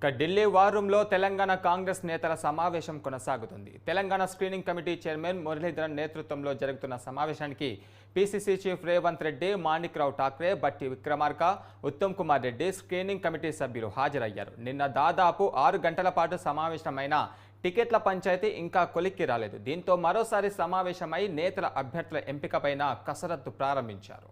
ఇక ఢిల్లీ వార్ రూమ్లో తెలంగాణ కాంగ్రెస్ నేతల సమావేశం కొనసాగుతుంది. Telangana screening committee chairman Muralidharan నేతృత్వంలో జరుగుతున్న సమావేశానికి PCC chief Revanth Reddy Manikrao Thakre Bhatti Vikramarka Uttam Kumar Reddy screening committee సభ్యులు హాజరయ్యారు. నిన్న దాదాపు ఆరు గంటల పాటు సమావేశమైన టికెట్ల పంచాయతీ ఇంకా కొలిక్కి రాలేదు. దీంతో మరోసారి సమావేశమై నేతల అభ్యర్థుల ఎంపికపైన కసరత్తు ప్రారంభించారు.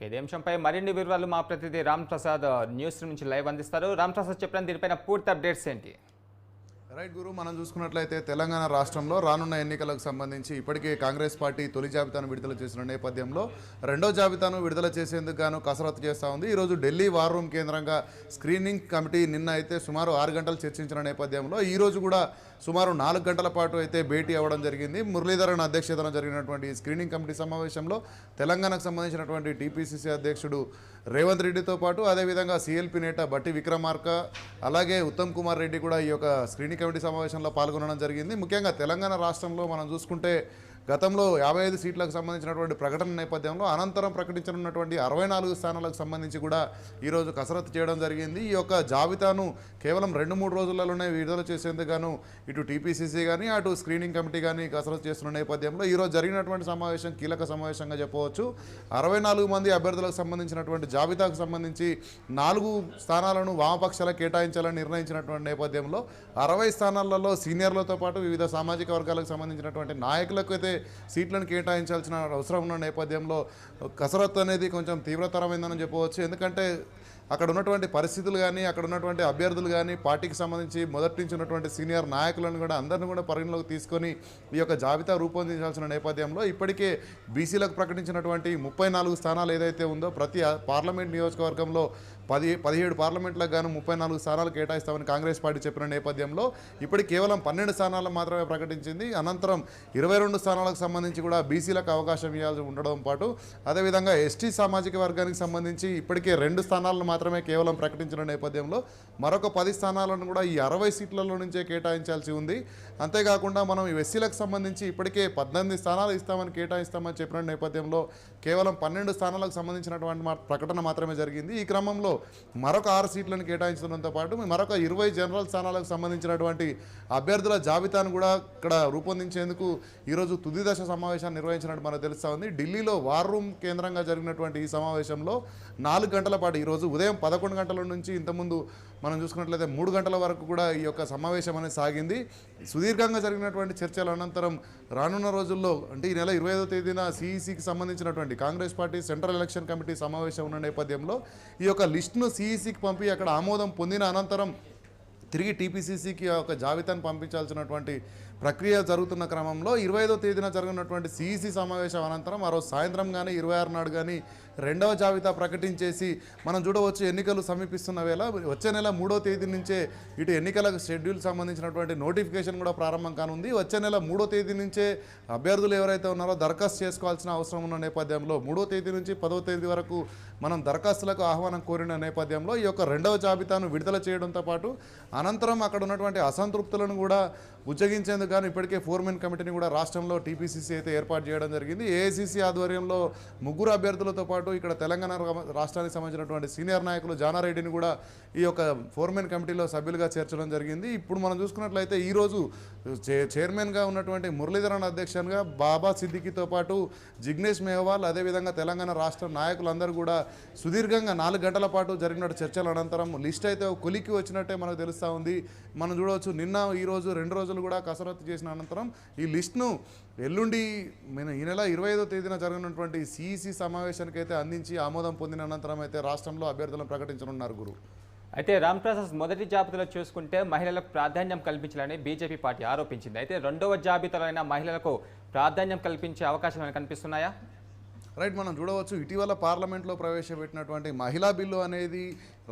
ఇక ఇదే అంశంపై మరిన్ని వివరాలు మా ప్రతినిధి రామ్ ప్రసాద్ న్యూస్ నుంచి లైవ్ అందిస్తారు. రామ్ ప్రసాద్ చెప్పిన దీనిపైన పూర్తి అప్డేట్స్ ఏంటి? రైట్ గురు మనం చూసుకున్నట్లయితే తెలంగాణ రాష్ట్రంలో రానున్న ఎన్నికలకు సంబంధించి ఇప్పటికే కాంగ్రెస్ పార్టీ తొలి జాబితాను విడుదల చేసిన నేపథ్యంలో రెండో జాబితాను విడుదల చేసేందుకు గాను కసరత్తు చేస్తూ ఉంది. ఈరోజు ఢిల్లీ వార్ రూమ్ కేంద్రంగా స్క్రీనింగ్ కమిటీ నిన్న అయితే సుమారు ఆరు గంటలు చర్చించిన నేపథ్యంలో ఈరోజు కూడా సుమారు నాలుగు గంటల పాటు అయితే భేటీ అవ్వడం జరిగింది. మురళీధరన్ అధ్యక్షతన జరిగినటువంటి స్క్రీనింగ్ కమిటీ సమావేశంలో తెలంగాణకు సంబంధించినటువంటి టీపీసీసీ అధ్యక్షుడు రేవంత్ రెడ్డితో పాటు అదేవిధంగా సిఎల్పి నేత బట్టి విక్రమార్క అలాగే ఉత్తమ్ కుమార్ రెడ్డి కూడా ఈ యొక్క స్క్రీనింగ్ కమిటీ సమావేశంలో పాల్గొనడం జరిగింది. ముఖ్యంగా తెలంగాణ రాష్ట్రంలో మనం చూసుకుంటే గతంలో యాభై ఐదు సీట్లకు సంబంధించినటువంటి ప్రకటన నేపథ్యంలో అనంతరం ప్రకటించనున్నటువంటి అరవై నాలుగు స్థానాలకు సంబంధించి కూడా ఈరోజు కసరత్తు చేయడం జరిగింది. ఈ యొక్క జాబితాను కేవలం రెండు మూడు రోజులలోనే విడుదల చేసేందుకు ఇటు టీపీసీసీ కానీ అటు స్క్రీనింగ్ కమిటీ కానీ కసరత్తు చేస్తున్న నేపథ్యంలో ఈరోజు జరిగినటువంటి సమావేశం కీలక సమావేశంగా చెప్పవచ్చు. అరవై నాలుగు మంది అభ్యర్థులకు సంబంధించినటువంటి జాబితాకు సంబంధించి నాలుగు స్థానాలను వామపక్షాలకు కేటాయించాలని నిర్ణయించినటువంటి నేపథ్యంలో అరవై స్థానాలలో సీనియర్లతో పాటు వివిధ సామాజిక వర్గాలకు సంబంధించినటువంటి నాయకులకు అయితే సీట్లను కేటాయించాల్సిన అవసరం ఉన్న నేపథ్యంలో కసరత్తు అనేది కొంచెం తీవ్రతరమైందని చెప్పవచ్చు. ఎందుకంటే అక్కడ ఉన్నటువంటి పరిస్థితులు కానీ అక్కడ ఉన్నటువంటి అభ్యర్థులు కానీ పార్టీకి సంబంధించి మొదటి నుంచి ఉన్నటువంటి సీనియర్ నాయకులను కూడా అందరిని కూడా పరిగణలోకి తీసుకొని ఈ యొక్క జాబితా రూపొందించాల్సిన నేపథ్యంలో ఇప్పటికే బీసీలకు ప్రకటించినటువంటి ముప్పై నాలుగు స్థానాలు ఏదైతే ఉందో ప్రతి పార్లమెంట్ నియోజకవర్గంలో పది పదిహేడు పార్లమెంట్లకు గాను ముప్పై నాలుగు స్థానాలు కేటాయిస్తామని కాంగ్రెస్ పార్టీ చెప్పిన నేపథ్యంలో ఇప్పుడు కేవలం పన్నెండు స్థానాలు మాత్రమే ప్రకటించింది. అనంతరం ఇరవై రెండు స్థానాలకు సంబంధించి కూడా బీసీలకు అవకాశం ఇవ్వాల్సి ఉండడం పాటు అదేవిధంగా ఎస్టీ సామాజిక వర్గానికి సంబంధించి ఇప్పటికే రెండు స్థానాలను మాత్రమే కేవలం ప్రకటించిన నేపథ్యంలో మరొక పది స్థానాలను కూడా ఈ అరవై సీట్లలో నుంచే కేటాయించాల్సి ఉంది. అంతేకాకుండా మనం ఈ ఎస్సీలకు సంబంధించి ఇప్పటికే పద్దెనిమిది స్థానాలు ఇస్తామని కేటాయిస్తామని చెప్పిన నేపథ్యంలో కేవలం పన్నెండు స్థానాలకు సంబంధించినటువంటి మా- ప్రకటన మాత్రమే జరిగింది. ఈ క్రమంలో మరొక ఆరు సీట్లను కేటాయించడంతో పాటు మరొక ఇరవై జనరల్ స్థానాలకు సంబంధించినటువంటి అభ్యర్థుల జాబితాను కూడా ఇక్కడ రూపొందించేందుకు ఈరోజు తుది దశ సమావేశాన్ని నిర్వహించినట్టు మనకు తెలుస్తా ఉంది. ఢిల్లీలో వార్ రూమ్ కేంద్రంగా జరిగినటువంటి ఈ సమావేశంలో నాలుగు గంటల పాటు ఈరోజు ఉదయం పదకొండు గంటల నుంచి ఇంతకుముందు మనం చూసుకున్నట్లయితే మూడు గంటల వరకు కూడా ఈ యొక్క సమావేశం అనేది సాగింది. సుదీర్ఘంగా జరిగినటువంటి చర్చల అనంతరం రానున్న రోజుల్లో అంటే ఈ నెల ఇరవై ఐదో తేదీన సిఈసికి సంబంధించినటువంటి Congress party central election committee సమావేశం ఉన్న నేపథ్యంలో ఈ యొక్క లిస్టును సిఈసికి పంపి అక్కడ ఆమోదం పొందిన అనంతరం తిరిగి టీపీసీసీకి ఒక జాబితాను పంపించాల్సినటువంటి ప్రక్రియ జరుగుతున్న క్రమంలో ఇరవై ఐదో తేదీన జరిగినటువంటి సీఈసీ సమావేశం అనంతరం ఆ రోజు సాయంత్రం కానీ ఇరవై ఆరు నాడు కానీ రెండవ జాబితా ప్రకటించేసి మనం చూడవచ్చు ఎన్నికలు సమీపిస్తున్న వేళ వచ్చే నెల మూడో తేదీ నుంచే ఇటు ఎన్నికలకు షెడ్యూల్ సంబంధించినటువంటి నోటిఫికేషన్ కూడా ప్రారంభం కానుంది. వచ్చే నెల మూడో తేదీ నుంచే అభ్యర్థులు ఎవరైతే ఉన్నారో దరఖాస్తు చేసుకోవాల్సిన అవసరం ఉన్న నేపథ్యంలో మూడో తేదీ నుంచి పదో తేదీ వరకు మనం దరఖాస్తులకు ఆహ్వానం కోరిన నేపథ్యంలో ఈ యొక్క రెండవ జాబితాను విడుదల చేయడంతో పాటు అనంతరం అక్కడ ఉన్నటువంటి అసంతృప్తులను కూడా ఉజ్జగించేందుకు గాను ఇప్పటికే ఫోర్మెన్ కమిటీని కూడా రాష్ట్రంలో టీపీసీసీ అయితే ఏర్పాటు చేయడం జరిగింది. ఏఐసీసీ ఆధ్వర్యంలో ముగ్గురు అభ్యర్థులతో పాటు ఇక్కడ తెలంగాణ రాష్ట్రానికి సంబంధించినటువంటి సీనియర్ నాయకులు జానారెడ్డిని కూడా ఈ యొక్క ఫోర్మెన్ కమిటీలో సభ్యులుగా చేర్చడం జరిగింది. ఇప్పుడు మనం చూసుకున్నట్లయితే ఈరోజు చైర్మన్గా ఉన్నటువంటి మురళీధరన్ అధ్యక్షునిగా బాబా సిద్దికితో పాటు జిగ్నేష్ మేహవాల్ అదేవిధంగా తెలంగాణ రాష్ట్ర నాయకులందరూ కూడా సుదీర్ఘంగా నాలుగు గంటల పాటు జరిగిన చర్చల అనంతరం లిస్ట్ అయితే ఒక కొలికి వచ్చినట్టే మనకు తెలుస్తా ఉంది. మనం చూడవచ్చు నిన్న ఈ రోజు రెండు రోజులు కూడా కసరత్తు చేసిన అనంతరం ఈ లిస్ట్ను ఎల్లుండి మన ఈ నెల ఇరవై ఐదో తేదీన జరగనున్నటువంటి సిఈసి సమావేశానికి అయితే అందించి ఆమోదం పొందిన అనంతరం అయితే రాష్ట్రంలో అభ్యర్థులను ప్రకటించనున్నారు గురు. అయితే రామ్ ప్రసాద్ మొదటి జాబితాలో చూసుకుంటే మహిళలకు ప్రాధాన్యం కల్పించాలని బీజేపీ పార్టీ ఆరోపించింది. అయితే రెండవ జాబితాలో అయినా మహిళలకు ప్రాధాన్యం కల్పించే అవకాశం ఏమైనా కనిపిస్తున్నాయా? రైట్ మనం చూడవచ్చు ఇటీవల పార్లమెంట్లో ప్రవేశపెట్టినటువంటి మహిళా బిల్లు అనేది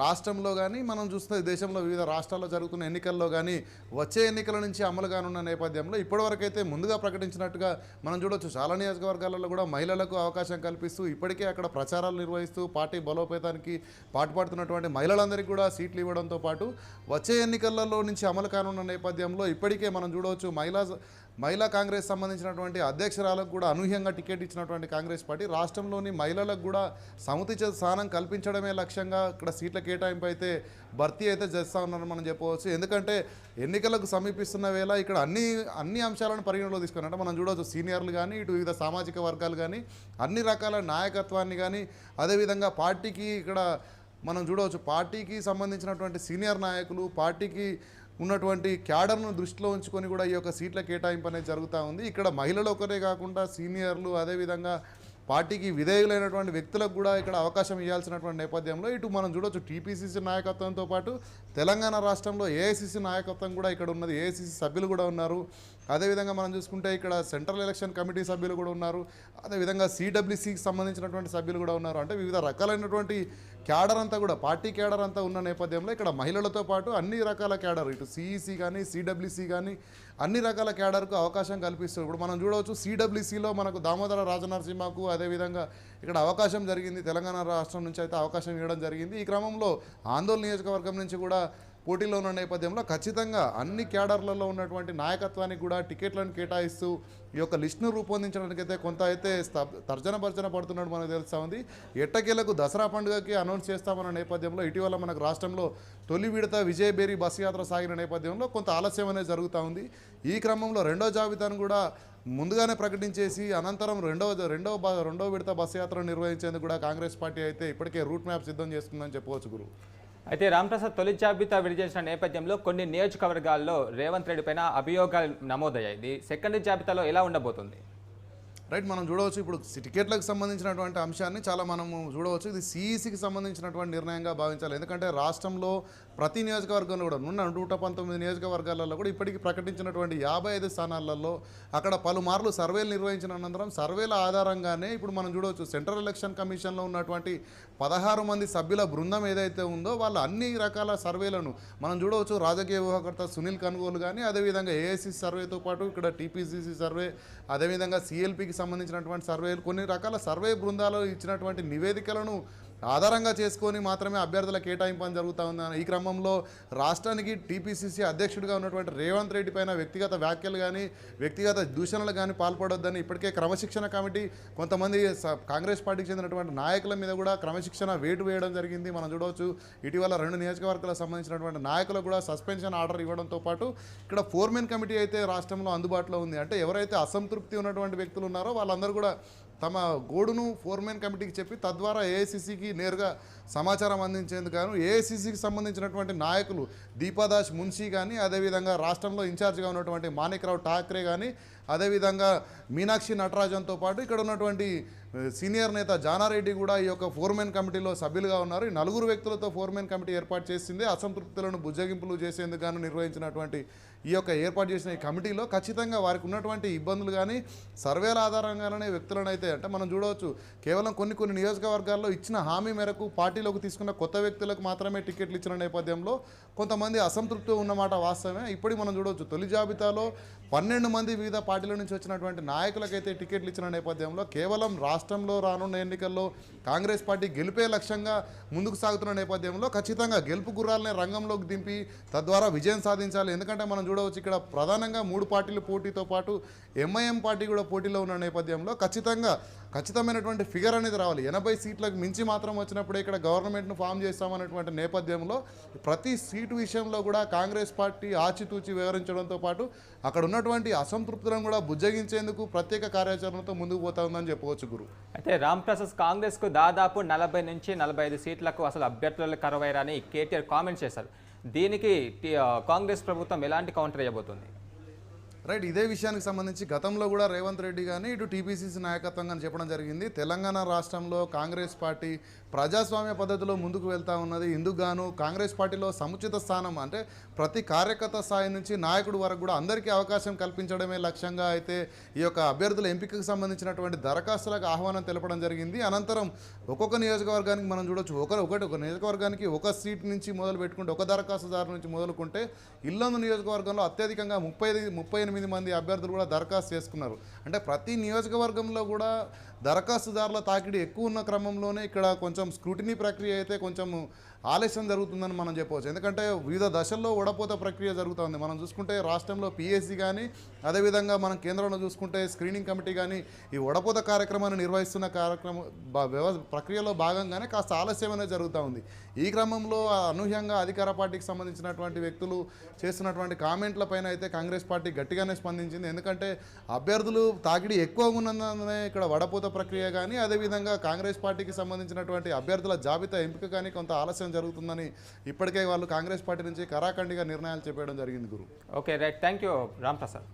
రాష్ట్రంలో కానీ మనం చూస్తే దేశంలో వివిధ రాష్ట్రాల్లో జరుగుతున్న ఎన్నికల్లో కానీ వచ్చే ఎన్నికల నుంచి అమలు కానున్న నేపథ్యంలో ఇప్పటివరకైతే ముందుగా ప్రకటించినట్టుగా మనం చూడొచ్చు. చాలా నియోజకవర్గాలలో కూడా మహిళలకు అవకాశం కల్పిస్తూ ఇప్పటికే అక్కడ ప్రచారాలు నిర్వహిస్తూ పార్టీ బలోపేతానికి పాటుపడుతున్నటువంటి మహిళలందరికీ కూడా సీట్లు ఇవ్వడంతో పాటు వచ్చే ఎన్నికలలో నుంచి అమలు కానున్న నేపథ్యంలో ఇప్పటికే మనం చూడవచ్చు మహిళా మహిళా కాంగ్రెస్ సంబంధించినటువంటి అధ్యక్షురాలకు కూడా అనూహ్యంగా టికెట్ ఇచ్చినటువంటి కాంగ్రెస్ పార్టీ రాష్ట్రంలోని మహిళలకు కూడా సముచిత స్థానం కల్పించడమే లక్ష్యంగా ఇక్కడ సీట్ల కేటాయింపు అయితే భర్తీ అయితే చేస్తూ ఉన్నారని మనం చెప్పవచ్చు. ఎందుకంటే ఎన్నికలకు సమీపిస్తున్న వేళ ఇక్కడ అన్ని అన్ని అంశాలను పరిగణలో తీసుకుని అంటే మనం చూడవచ్చు సీనియర్లు కానీ ఇటు వివిధ సామాజిక వర్గాలు కానీ అన్ని రకాల నాయకత్వాన్ని కానీ అదేవిధంగా పార్టీకి ఇక్కడ మనం చూడవచ్చు పార్టీకి సంబంధించినటువంటి సీనియర్ నాయకులు పార్టీకి ఉన్నటువంటి క్యాడర్ను దృష్టిలో ఉంచుకొని కూడా ఈ యొక్క సీట్ల కేటాయింపు అనేది జరుగుతూ ఉంది. ఇక్కడ మహిళలు ఒకరే కాకుండా సీనియర్లు అదేవిధంగా పార్టీకి విధేయులైనటువంటి వ్యక్తులకు కూడా ఇక్కడ అవకాశం ఇవ్వాల్సినటువంటి నేపథ్యంలో ఇటు మనం చూడొచ్చు టీపీసీసీ నాయకత్వంతో పాటు తెలంగాణ రాష్ట్రంలో ఏఐసీసీ నాయకత్వం కూడా ఇక్కడ ఉన్నది. ఏఐసీసీ సభ్యులు కూడా ఉన్నారు. అదేవిధంగా మనం చూసుకుంటే ఇక్కడ సెంట్రల్ ఎలక్షన్ కమిటీ సభ్యులు కూడా ఉన్నారు. అదేవిధంగా సిడబ్ల్యూసికి సంబంధించినటువంటి సభ్యులు కూడా ఉన్నారు. అంటే వివిధ రకాలైనటువంటి క్యాడర్ అంతా కూడా పార్టీ క్యాడర్ అంతా ఉన్న నేపథ్యంలో ఇక్కడ మహిళలతో పాటు అన్ని రకాల క్యాడర్ ఇటు సిఈసి కానీ సిడబ్ల్యూసీ కానీ అన్ని రకాల క్యాడర్కు అవకాశం కల్పిస్తారు ఇప్పుడు మనం చూడవచ్చు సిడబ్ల్యూసీలో మనకు దామోదర రాజనరసింహకు అదేవిధంగా ఇక్కడ అవకాశం జరిగింది. తెలంగాణ రాష్ట్రం నుంచి అయితే అవకాశం ఇవ్వడం జరిగింది. ఈ క్రమంలో ఆందోళన నియోజకవర్గం నుంచి కూడా పోటీలో ఉన్న నేపథ్యంలో ఖచ్చితంగా అన్ని క్యాడర్లలో ఉన్నటువంటి నాయకత్వానికి కూడా టికెట్లను కేటాయిస్తూ ఈ యొక్క లిస్టును రూపొందించడానికి అయితే కొంత అయితే తర్జన భర్జన పడుతున్నట్టు మనకు తెలుస్తూ ఉంది. ఎట్టకేలకు దసరా పండుగకి అనౌన్స్ చేస్తామన్న నేపథ్యంలో ఇటీవల మనకు రాష్ట్రంలో తొలి విడత విజయబేరి బస్సు యాత్ర సాగిన నేపథ్యంలో కొంత ఆలస్యం అనేది జరుగుతూ ఉంది. ఈ క్రమంలో రెండో జాబితాను కూడా ముందుగానే ప్రకటించేసి అనంతరం రెండవ రెండవ రెండవ విడత బస్సు యాత్ర నిర్వహించేందుకు కూడా కాంగ్రెస్ పార్టీ అయితే ఇప్పటికే రూట్ మ్యాప్ సిద్ధం చేస్తుందని చెప్పవచ్చు గురువు అయితే రామప్రసాద్ తొలి జాబితా విడుదల నేపథ్యంలో కొన్ని నియోజకవర్గాల్లో రేవంత్ రెడ్డి పైన అభియోగాలు నమోదయ్యాయి. ఇది సెకండ్ జాబితాలో ఎలా ఉండబోతుంది? రైట్ మనం చూడవచ్చు. ఇప్పుడు టికెట్లకు సంబంధించినటువంటి అంశాన్ని చాలా మనము చూడవచ్చు. ఇది సిఈసికి సంబంధించినటువంటి నిర్ణయంగా భావించాలి. ఎందుకంటే రాష్ట్రంలో ప్రతి నియోజకవర్గంలో కూడా ఉన్న నూట పంతొమ్మిది నియోజకవర్గాలలో కూడా ఇప్పటికీ ప్రకటించినటువంటి యాభై ఐదు స్థానాలలో అక్కడ పలుమార్లు సర్వేలు నిర్వహించిన అనంతరం సర్వేల ఆధారంగానే ఇప్పుడు మనం చూడవచ్చు. సెంట్రల్ ఎలక్షన్ కమిషన్లో ఉన్నటువంటి పదహారు మంది సభ్యుల బృందం ఏదైతే ఉందో వాళ్ళు అన్ని రకాల సర్వేలను మనం చూడవచ్చు. రాజకీయ వ్యూహకర్త సునీల్ కనుగోలు కానీ అదేవిధంగా ఏఐసి సర్వేతో పాటు ఇక్కడ టీపీసీసీ సర్వే అదేవిధంగా సిఎల్పికి సంబంధించినటువంటి సర్వేలు కొన్ని రకాల సర్వే బృందాలు ఇచ్చినటువంటి నివేదికలను ఆధారంగా చేసుకొని మాత్రమే అభ్యర్థుల కేటాయింపు అని జరుగుతూ ఉంది? ఈ క్రమంలో రాష్ట్రానికి టీపీసీసీ అధ్యక్షుడిగా ఉన్నటువంటి రేవంత్ రెడ్డి పైన వ్యక్తిగత వ్యాఖ్యలు కానీ వ్యక్తిగత దూషణలు కానీ పాల్పడొద్దని ఇప్పటికే క్రమశిక్షణ కమిటీ కొంతమంది కాంగ్రెస్ పార్టీకి చెందినటువంటి నాయకుల మీద కూడా క్రమశిక్షణ వేటు వేయడం జరిగింది. మనం చూడవచ్చు ఇటీవల రెండు నియోజకవర్గాలకు సంబంధించినటువంటి నాయకులకు కూడా సస్పెన్షన్ ఆర్డర్ ఇవ్వడంతో పాటు ఇక్కడ ఫోర్మెన్ కమిటీ అయితే రాష్ట్రంలో అందుబాటులో ఉంది. అంటే ఎవరైతే అసంతృప్తి ఉన్నటువంటి వ్యక్తులు ఉన్నారో వాళ్ళందరూ కూడా తమ గోడును ఫోర్మెన్ కమిటీకి చెప్పి తద్వారా ఏఐసిసికి నేరుగా సమాచారం అందించేందుకు గాను ఏఐసిసికి సంబంధించినటువంటి నాయకులు దీపాదాస్ మున్షి కానీ అదేవిధంగా రాష్ట్రంలో ఇన్ఛార్జ్గా ఉన్నటువంటి మాణిక్రావు ఠాక్రే కానీ అదేవిధంగా మీనాక్షి నటరాజన్తో పాటు ఇక్కడ ఉన్నటువంటి సీనియర్ నేత జానారెడ్డి కూడా ఈ యొక్క ఫోర్మెన్ కమిటీలో సభ్యులుగా ఉన్నారు. ఈ నలుగురు వ్యక్తులతో ఫోర్మెన్ కమిటీ ఏర్పాటు చేసింది. అసంతృప్తులను బుజ్జగింపులు చేసేందుకు గాను నిర్వహించినటువంటి ఈ యొక్క ఏర్పాటు చేసిన ఈ కమిటీలో ఖచ్చితంగా వారికి ఉన్నటువంటి ఇబ్బందులు కానీ సర్వేల ఆధారంగానే వ్యక్తులను అయితే అంటే మనం చూడవచ్చు కేవలం కొన్ని కొన్ని నియోజకవర్గాల్లో ఇచ్చిన హామీ మేరకు పార్టీలోకి తీసుకున్న కొత్త వ్యక్తులకు మాత్రమే టికెట్లు ఇచ్చిన నేపథ్యంలో కొంతమంది అసంతృప్తి ఉన్నమాట వాస్తవమే. ఇప్పటికి మనం చూడవచ్చు తొలి జాబితాలో పన్నెండు మంది వివిధ పార్టీల నుంచి వచ్చినటువంటి నాయకులకైతే టికెట్లు ఇచ్చిన నేపథ్యంలో కేవలం రాష్ట్రంలో రానున్న ఎన్నికల్లో కాంగ్రెస్ పార్టీ గెలిపే లక్ష్యంగా ముందుకు సాగుతున్న నేపథ్యంలో ఖచ్చితంగా గెలుపు గుర్రాలనే రంగంలోకి దింపి తద్వారా విజయం సాధించాలి. ఎందుకంటే మనం చూడవచ్చు ఇక్కడ ప్రధానంగా మూడు పార్టీలు పోటీతో పాటు ఎంఐఎం పార్టీ కూడా పోటీలో ఉన్న నేపథ్యంలో ఖచ్చితంగా ఖచ్చితమైనటువంటి ఫిగర్ అనేది రావాలి. ఎనభై సీట్లకు మించి మాత్రం వచ్చినప్పుడే ఇక్కడ గవర్నమెంట్ను ఫామ్ చేస్తామన్నటువంటి నేపథ్యంలో ప్రతి సీటు విషయంలో కూడా కాంగ్రెస్ పార్టీ ఆచితూచి వివరించడంతో పాటు అక్కడ ఉన్నటువంటి అసంతృప్తులను కూడా బుజ్జగించేందుకు ప్రత్యేక కార్యాచరణతో ముందుకు పోతుందని చెప్పవచ్చు గురు. అయితే రామ్ ప్రసాద్ కాంగ్రెస్కు దాదాపు నలభై నుంచి నలభై ఐదు సీట్లకు అసలు అభ్యర్థులు కరవైరని కేటీఆర్ కామెంట్ చేశారు. దీనికి కాంగ్రెస్ ప్రభుత్వం ఎలాంటి కౌంటర్ ఇవ్వబోతుంది రైట్ ఇదే విషయానికి సంబంధించి గతంలో కూడా రేవంత్ రెడ్డి కానీ ఇటు టీపీసీసీ నాయకత్వం కానీ చెప్పడం జరిగింది. తెలంగాణ రాష్ట్రంలో కాంగ్రెస్ పార్టీ ప్రజాస్వామ్య పద్ధతిలో ముందుకు వెళ్తా ఉన్నది. ఇందుకు గాను కాంగ్రెస్ పార్టీలో సముచిత స్థానం అంటే ప్రతి కార్యకర్త స్థాయి నుంచి నాయకుడు వరకు కూడా అందరికీ అవకాశం కల్పించడమే లక్ష్యంగా అయితే ఈ యొక్క అభ్యర్థుల ఎంపికకు సంబంధించినటువంటి దరఖాస్తులకు ఆహ్వానం తెలపడం జరిగింది. అనంతరం ఒక్కొక్క నియోజకవర్గానికి మనం చూడొచ్చు. ఒకరు ఒకటి ఒక నియోజకవర్గానికి ఒక సీట్ నుంచి మొదలు పెట్టుకుంటే ఒక దరఖాస్తుదారు నుంచి మొదలుకుంటే ఇల్లందు నియోజకవర్గంలో అత్యధికంగా ముప్పై ముప్పై ఎనిమిది మంది అభ్యర్థులు కూడా దరఖాస్తు చేసుకున్నారు. అంటే ప్రతి నియోజకవర్గంలో కూడా దరఖాస్తుదారుల తాకిడి ఎక్కువ ఉన్న క్రమంలోనే ఇక్కడ కొంచెం స్క్రూటినీ ప్రక్రియ అయితే కొంచెం ఆలస్యం జరుగుతుందని మనం చెప్పవచ్చు. ఎందుకంటే వివిధ దశల్లో వడపోత ప్రక్రియ జరుగుతుంది మనం చూసుకుంటే రాష్ట్రంలో పిఎస్సి కానీ అదేవిధంగా మనం కేంద్రంలో చూసుకుంటే స్క్రీనింగ్ కమిటీ కానీ ఈ వడపోత కార్యక్రమాన్ని నిర్వహిస్తున్న కార్యక్రమం ప్రక్రియలో భాగంగానే కాస్త ఆలస్యం అనేది జరుగుతూ ఉంది. ఈ క్రమంలో అనూహ్యంగా అధికార పార్టీకి సంబంధించినటువంటి వ్యక్తులు చేస్తున్నటువంటి కామెంట్ల పైన అయితే కాంగ్రెస్ పార్టీ గట్టిగానే స్పందించింది. ఎందుకంటే అభ్యర్థులు తాకిడి ఎక్కువగా ఉన్నందునే ఇక్కడ వడపోత ప్రక్రియ కానీ అదేవిధంగా కాంగ్రెస్ పార్టీకి సంబంధించినటువంటి అభ్యర్థుల జాబితా ఎంపిక కానీ కొంత ఆలస్యం జరుగుతుందని ఇప్పటికే వాళ్ళు కాంగ్రెస్ పార్టీ నుంచి కరాఖండిగా నిర్ణయాలు చెప్పడం జరిగింది గురు. Okay right. Thank you Ram Prasad.